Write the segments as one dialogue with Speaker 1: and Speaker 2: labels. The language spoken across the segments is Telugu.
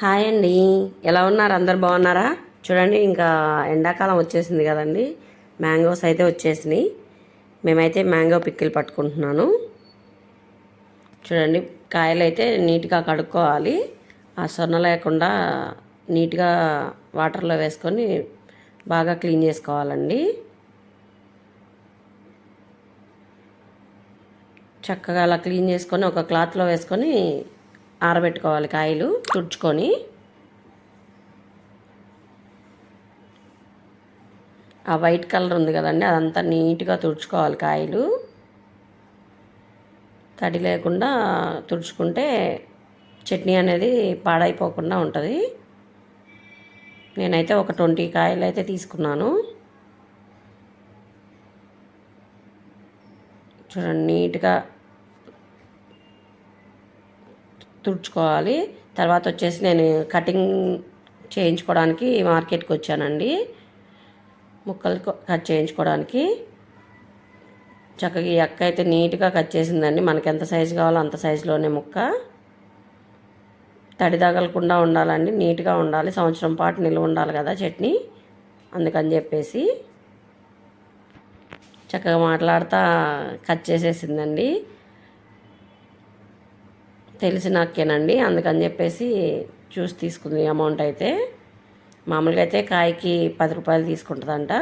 Speaker 1: హాయ్ అండి. ఎలా ఉన్నారు? అందరు బాగున్నారా? చూడండి ఇంకా ఎండాకాలం వచ్చేసింది కదండి. మ్యాంగోస్ అయితే వచ్చేసినాయి. మేమైతే మ్యాంగో పిక్కిలు పట్టుకుంటున్నాను. చూడండి కాయలు అయితే నీట్గా కడుక్కోవాలి. ఆ సొన్న లేకుండా నీట్గా వాటర్లో వేసుకొని బాగా క్లీన్ చేసుకోవాలండి. చక్కగా అలా క్లీన్ చేసుకొని ఒక క్లాత్లో వేసుకొని ఆరబెట్టుకోవాలి కాయలు తుడుచుకొని. ఆ వైట్ కలర్ ఉంది కదండి అదంతా నీట్గా తుడుచుకోవాలి కాయలు. తడి లేకుండా తుడుచుకుంటే చట్నీ అనేది పాడైపోకుండా ఉంటుంది. నేనైతే ఒక ట్వంటీ కాయలు అయితే తీసుకున్నాను. చూడండి నీట్గా తుడుచుకోవాలి. తర్వాత వచ్చేసి నేను కటింగ్ చేయించుకోవడానికి మార్కెట్కి వచ్చానండి. ముక్కలు కట్ చేయించుకోవడానికి. చక్కగా ఈ అక్క అయితే నీట్గా కట్ చేసిందండి. మనకి ఎంత సైజు కావాలో అంత సైజులోనే ముక్క. తడి తగలకుండా ఉండాలండి. నీట్గా ఉండాలి. సంవత్సరం పాటు నిల్వ ఉండాలి కదా చట్నీ. అందుకని చెప్పేసి చక్కగా మాట్లాడుతూ కట్ చేసేసిందండి. తెలిసి నాకేనండి. అందుకని చెప్పేసి చూసి తీసుకుంది. అమౌంట్ అయితే మామూలుగా అయితే కాయకి పది రూపాయలు తీసుకుంటుందంట.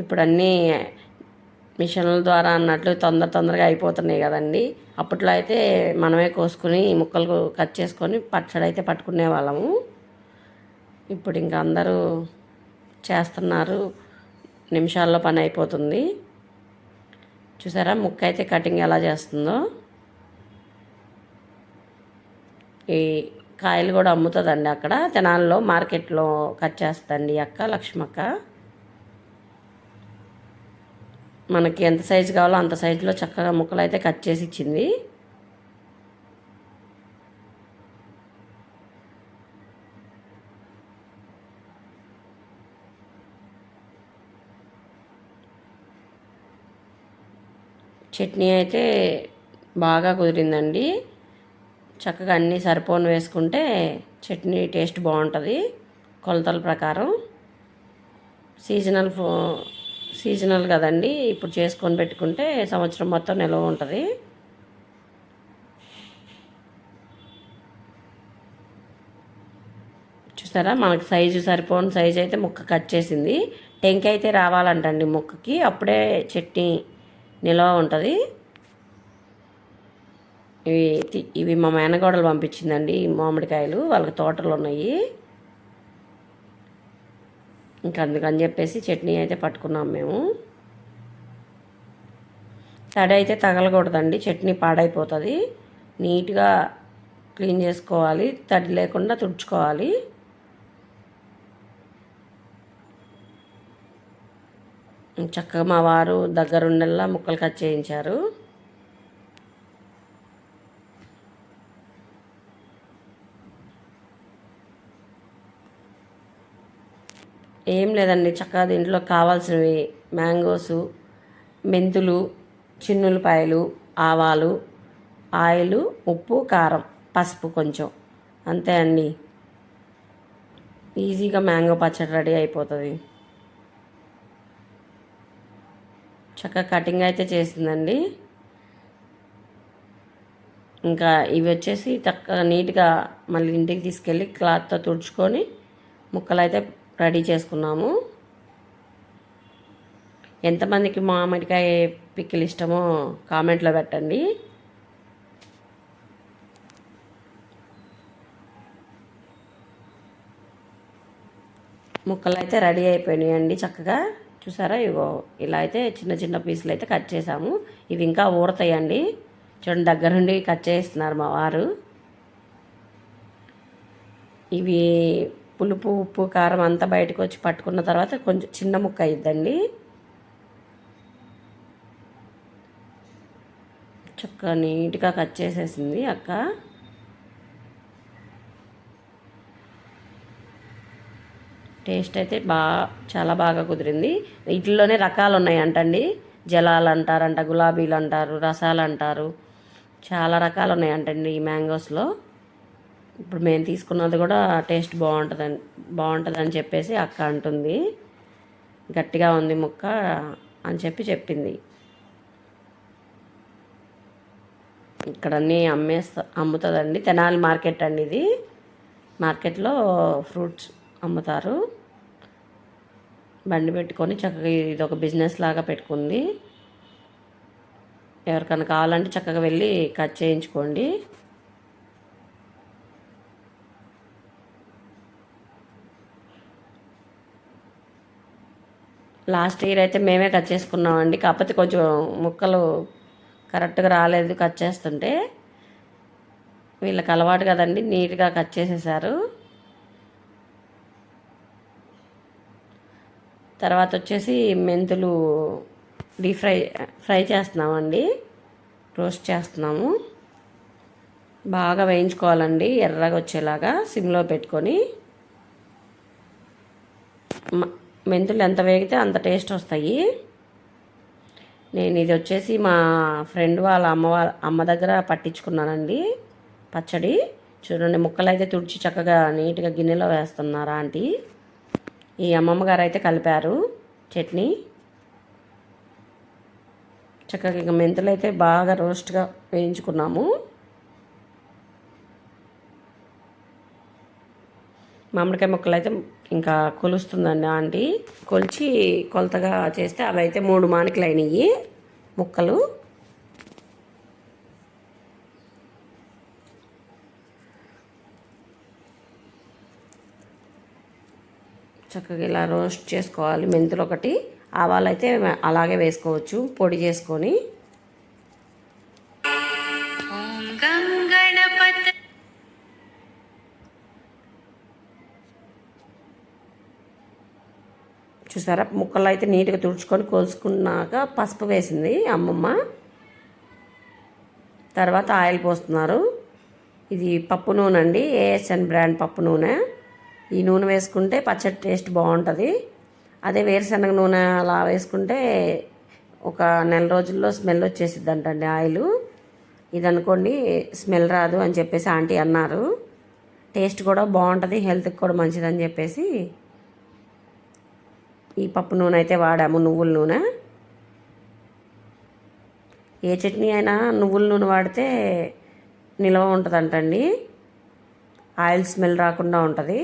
Speaker 1: ఇప్పుడు అన్నీ మిషన్ల ద్వారా అన్నట్లు తొందర తొందరగా అయిపోతున్నాయి కదండి. అప్పట్లో అయితే మనమే కోసుకుని ముక్కలు కట్ చేసుకొని పచ్చడి అయితే పట్టుకునే వాళ్ళము. ఇప్పుడు ఇంకా అందరూ చేస్తున్నారు. నిమిషాల్లో పని అయిపోతుంది. చూసారా? ముక్క అయితే కటింగ్ ఎలా చేస్తుందో. ఈ కాయలు కూడా అమ్ముతుందండి అక్కడ. తెనాల్లో మార్కెట్లో కట్ చేస్తుందండి అక్క లక్ష్మక్క. మనకి ఎంత సైజు కావాలో అంత సైజులో చక్కగా ముక్కలు అయితే కట్ చేసి ఇచ్చింది. చట్నీ అయితే బాగా కుదిరిందండి. చక్కగా అన్నీ సరిపోను వేసుకుంటే చట్నీ టేస్ట్ బాగుంటుంది. కొలతల ప్రకారం. సీజనల్ ఫో సీజనల్ కదండి. ఇప్పుడు చేసుకొని పెట్టుకుంటే సంవత్సరం మొత్తం నిల్వ ఉంటుంది. చూసారా మనకు సైజు సరిపోని సైజు అయితే ముక్క కట్ చేసింది. టెంక అయితే రావాలంటండి ముక్కకి. అప్పుడే చట్నీ నిల్వ ఉంటుంది. ఇవి ఇవి మా మేనగోడలు పంపించిందండి మామిడికాయలు. వాళ్ళకి తోటలు ఉన్నాయి ఇంకా అందుకని చెప్పేసి చట్నీ అయితే పట్టుకున్నాం మేము. తడి అయితే తగలకూడదండి చట్నీ పాడైపోతుంది. నీట్గా క్లీన్ చేసుకోవాలి తడి లేకుండా తుడుచుకోవాలి. చక్కగా మా వారు దగ్గరుండల్లా ముక్కలు కట్ చేయించారు. ఏం లేదండి చక్కగా దీంట్లో కావాల్సినవి మ్యాంగోసు మెంతులు చిన్నులపాయలు ఆవాలు ఆయిల్ ఉప్పు కారం పసుపు కొంచెం. అంతే అండి. ఈజీగా మ్యాంగో పచ్చడి రెడీ అయిపోతుంది. చక్కగా కటింగ్ అయితే చేసిందండి. ఇంకా ఇవి వచ్చేసి చక్కగా నీట్గా మళ్ళీ ఇంటికి తీసుకెళ్ళి క్లాత్తో తుడుచుకొని ముక్కలు అయితే రెడీ చేసుకున్నాము. ఎంతమందికి మామిడికాయ పిక్కిలు ఇష్టమో కామెంట్లో పెట్టండి. ముక్కలు అయితే రెడీ అయిపోయినాయండి చక్కగా. చూసారా? ఇగో ఇలా అయితే చిన్న చిన్న పీసులు అయితే కట్ చేసాము. ఇవి ఇంకా ఊడతాయండి చూడండి దగ్గరుండి కట్ చేస్తున్నారు మా వారు. ఇవి పులుపు ఉప్పు కారం అంతా బయటకు వచ్చి పట్టుకున్న తర్వాత కొంచెం చిన్న ముక్క అయిద్దండి. చక్కగా నీట్గా కట్ చేసేసింది అక్క. టేస్ట్ అయితే బాగా చాలా బాగా కుదిరింది. వీటిల్లోనే రకాలు ఉన్నాయంటండి జలాలు అంటారంట గులాబీలు అంటారు రసాలు అంటారు చాలా రకాలు ఉన్నాయంటండి ఈ మ్యాంగోస్లో. ఇప్పుడు మేము తీసుకున్నది కూడా టేస్ట్ బాగుంటుందని బాగుంటుందని చెప్పేసి అక్క అంటుంది. గట్టిగా ఉంది ముక్క అని చెప్పి చెప్పింది. ఇక్కడ అన్నీ అమ్మేస్తా అమ్ముతుందండి. తెనాలి మార్కెట్ అండి ఇది. మార్కెట్లో ఫ్రూట్స్ అమ్ముతారు. బండి పెట్టుకొని చక్కగా ఇది ఒక బిజినెస్ లాగా పెట్టుకుంది. ఎవరికైనా కావాలంటే చక్కగా వెళ్ళి కట్ చేయించుకోండి. లాస్ట్ ఇయర్ అయితే మేమే కట్ చేసుకున్నామండి. కాకపోతే కొంచెం ముక్కలు కరెక్ట్గా రాలేదు కట్ చేస్తుంటే. వీళ్ళకి అలవాటు కదండి నీట్గా కట్ చేసేసారు. తర్వాత వచ్చేసి మెంతులు డీప్ ఫ్రై ఫ్రై చేస్తున్నామండి. రోస్ట్ చేస్తున్నాము. బాగా వేయించుకోవాలండి ఎర్రగా వచ్చేలాగా సిమ్లో పెట్టుకొని. మెంతులు ఎంత వేగితే అంత టేస్ట్ వస్తాయి. నేను ఇది వచ్చేసి మా ఫ్రెండ్ వాళ్ళ అమ్మ వాళ్ళ అమ్మ దగ్గర పట్టించుకున్నానండి పచ్చడి. చూడండి ముక్కలు అయితే తుడిచి చక్కగా నీట్గా గిన్నెలో వేస్తున్నారు ఆంటీ. ఈ అమ్మమ్మ గారు అయితే కలిపారు చట్నీ. చక్కగా ఇక మెంతులు అయితే బాగా రోస్ట్గా వేయించుకున్నాము. మామిడికాయ ముక్కలు అయితే ఇంకా కొలుస్తుందండి ఆంటీ. కొలిచి కొలతగా చేస్తే అవి అయితే మూడు మానికలు అయినాయి ముక్కలు. చక్కగా ఇలా రోస్ట్ చేసుకోవాలి. మెంతులు ఒకటి ఆవాలు అయితే అలాగే వేసుకోవచ్చు. పొడి చేసుకొని. చూసారా? ముక్కలు అయితే నీట్గా తుడుచుకొని కోసుకున్నాక పసుపు వేసింది అమ్మమ్మ. తర్వాత ఆయిల్ పోస్తున్నారు. ఇది పప్పు నూనె అండి ఏఎస్ఎన్ బ్రాండ్ పప్పు నూనె. ఈ నూనె వేసుకుంటే పచ్చడి టేస్ట్ బాగుంటుంది. అదే వేరుశనగ నూనె అలా వేసుకుంటే ఒక నెల రోజుల్లో స్మెల్ వచ్చేసిద్ది అంటండి ఆయిల్. ఇది అనుకోండి స్మెల్ రాదు అని చెప్పేసి ఆంటీ అన్నారు. టేస్ట్ కూడా బాగుంటుంది హెల్త్కి కూడా మంచిదని చెప్పేసి ఈ పప్పు నూనె అయితే వాడాము నువ్వుల నూనె. ఏ చట్నీ అయినా నువ్వుల నూనె వాడితే నిల్వ ఉంటుందంటండి. ఆయిల్ స్మెల్ రాకుండా ఉంటుంది.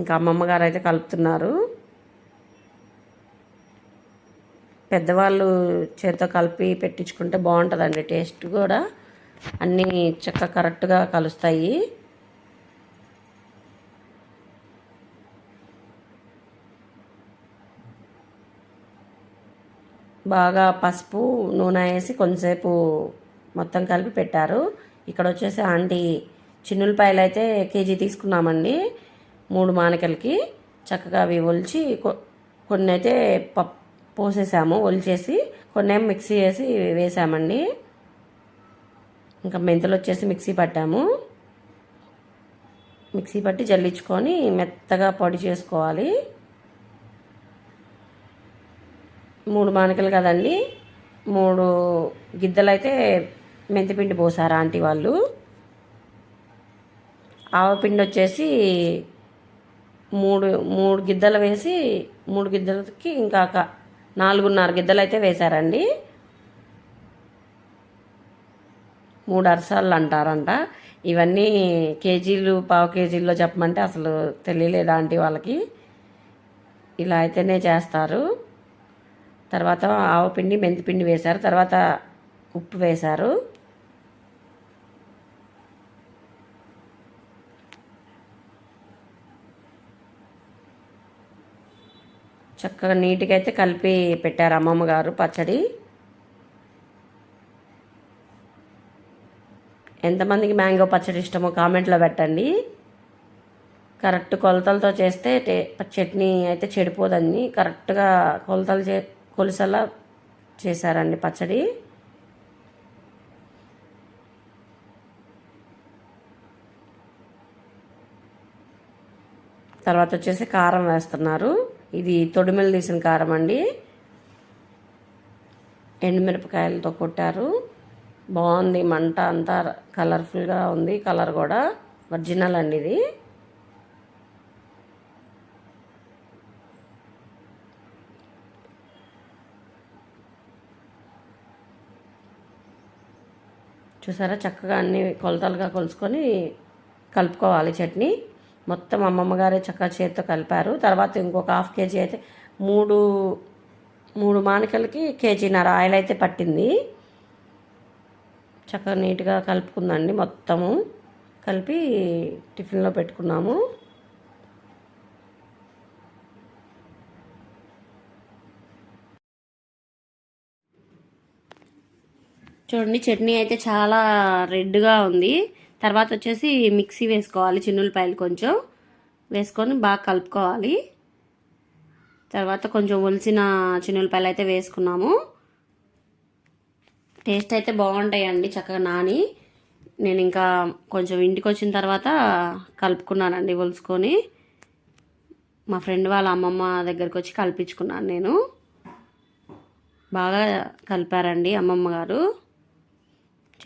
Speaker 1: ఇంకా అమ్మమ్మ గారు అయితే కలుపుతున్నారు. పెద్దవాళ్ళు చేతితో కలిపి పెట్టించుకుంటే బాగుంటుందండి టేస్ట్ కూడా. అన్నీ చక్క కరెక్ట్గా కలుస్తాయి. బాగా పసుపు నూనె వేసి కొంతసేపు మొత్తం కలిపి పెట్టారు. ఇక్కడ వచ్చేసి ఆంటీ చిన్నులపాయలు అయితే కేజీ తీసుకున్నామండి. మూడు మానకలకి చక్కగా అవి ఒలిచి కొన్ని అయితే పప్ పోసేసాము. ఒలిచేసి కొన్ని ఏమో మిక్సీ వేసి వేసామండి. ఇంకా మెంతులు వచ్చేసి మిక్సీ పట్టాము. మిక్సీ పట్టి జల్లించుకొని మెత్తగా పొడి చేసుకోవాలి. మూడు మానకలు కదండి. మూడు గిద్దలు అయితే మెంతిపిండి పోసారు ఆంటీ వాళ్ళు. ఆవపిండి వచ్చేసి మూడు మూడు గిద్దలు వేసి మూడు గిద్దలకి ఇంకా నాలుగున్నర గిద్దలు అయితే వేశారండి. మూడు అరసాలు అంటారంట. ఇవన్నీ కేజీలు పావు కేజీల్లో చెప్పమంటే అసలు తెలియలేదా ఆంటీ వాళ్ళకి? ఇలా అయితేనే చేస్తారు. తర్వాత ఆవపిండి మెంతిపిండి వేశారు. తర్వాత ఉప్పు వేశారు. చక్కగా నీట్గా అయితే కలిపి పెట్టారు అమ్మమ్మ గారు పచ్చడి. ఎంతమందికి మ్యాంగో పచ్చడి ఇష్టమో కామెంట్లో పెట్టండి. కరెక్ట్ కొలతలతో చేస్తే టే చట్నీ అయితే చెడిపోదని కరెక్ట్గా కొలతలు చే కొలుసలా చేశారండి పచ్చడి. తర్వాత వచ్చేసి కారం వేస్తున్నారు. ఇది తొడిమెలు తీసిన కారం అండి. ఎండుమిరపకాయలతో కొట్టారు. బాగుంది. మంట అంతా కలర్ఫుల్గా ఉంది. కలర్ కూడా ఒరిజినల్ అండి ఇది. చూసారా? చక్కగా అన్ని కొలతలుగా కొలుసుకొని కలుపుకోవాలి చట్నీ. మొత్తం అమ్మమ్మ గారే చక్కగా చేతితో కలిపారు. తర్వాత ఇంకొక హాఫ్ కేజీ అయితే మూడు మూడు మానికలకి కేజీన్నర ఆయిల్ అయితే పట్టింది. చక్కగా నీట్గా కలుపుకుందండి మొత్తము. కలిపి టిఫిన్లో పెట్టుకున్నాము. చూడండి చట్నీ అయితే చాలా రెడ్గా ఉంది. తర్వాత వచ్చేసి మిక్సీ వేసుకోవాలి చిన్నులపాయలు కొంచెం. వేసుకొని బాగా కలుపుకోవాలి. తర్వాత కొంచెం ఒలిసిన చిన్నులపాయలు అయితే వేసుకున్నాము. టేస్ట్ అయితే బాగుంటాయండి చక్కగా నాని. నేను ఇంకా కొంచెం ఇంటికి వచ్చిన తర్వాత కలుపుకున్నానండి ఒలుసుకొని. మా ఫ్రెండ్ వాళ్ళ అమ్మమ్మ దగ్గరికి వచ్చి కలిపించుకున్నాను నేను. బాగా కలిపారండి అమ్మమ్మ గారు.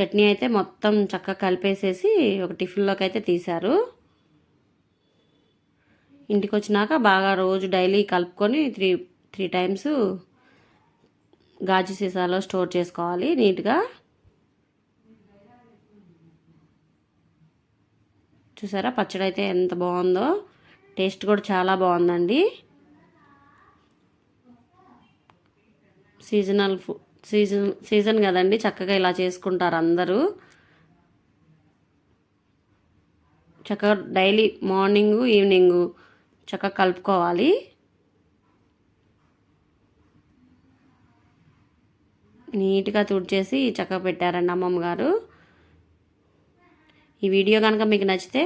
Speaker 1: చట్నీ అయితే మొత్తం చక్కగా కలిపేసేసి ఒక టిఫిన్లోకి అయితే తీశారు. ఇంటికి వచ్చినాక బాగా రోజు డైలీ కలుపుకొని త్రీ త్రీ టైమ్స్ గాజు సీసాలో స్టోర్ చేసుకోవాలి నీట్గా. చూసారా పచ్చడి అయితే ఎంత బాగుందో. టేస్ట్ కూడా చాలా బాగుందండి. సీజనల్ ఫుడ్ సీజన్ సీజన్ కదండి. చక్కగా ఇలా చేసుకుంటారు అందరూ. చక్కగా డైలీ మార్నింగ్ ఈవినింగ్ చక్కగా కలుపుకోవాలి. నీట్గా తుడిచేసి చక్కగా పెట్టారండి అమ్మమ్మ గారు. ఈ వీడియో కనుక మీకు నచ్చితే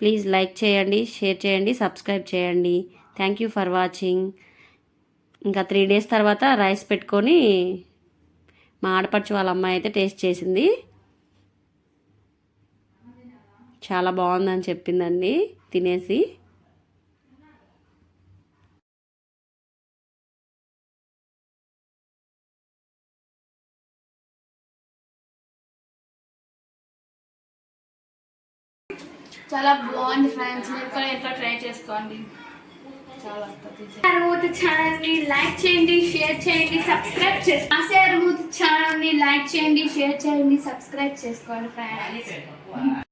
Speaker 1: ప్లీజ్ లైక్ చేయండి షేర్ చేయండి సబ్స్క్రైబ్ చేయండి. Thank you for watching. ఇంకా త్రీ డేస్ తర్వాత రైస్ పెట్టుకొని మా ఆడపడుచు వాళ్ళ అమ్మాయి అయితే టేస్ట్ చేసింది. చాలా బాగుందని చెప్పిందండి. తినేసి.
Speaker 2: చాలా బాగుంది ఫ్రెండ్స్. మీరు కూడా ఎట్లా ట్రై చేసుకోండి. అరుమూతి ఛానల్ని లైక్ చేయండి షేర్ చేయండి సబ్స్క్రైబ్ చేసుకోండి ఆసే అరుమూతి ఛానల్ని లైక్ చేయండి షేర్ చేయండి సబ్స్క్రైబ్ చేసుకోండి ఫ్రెండ్స్.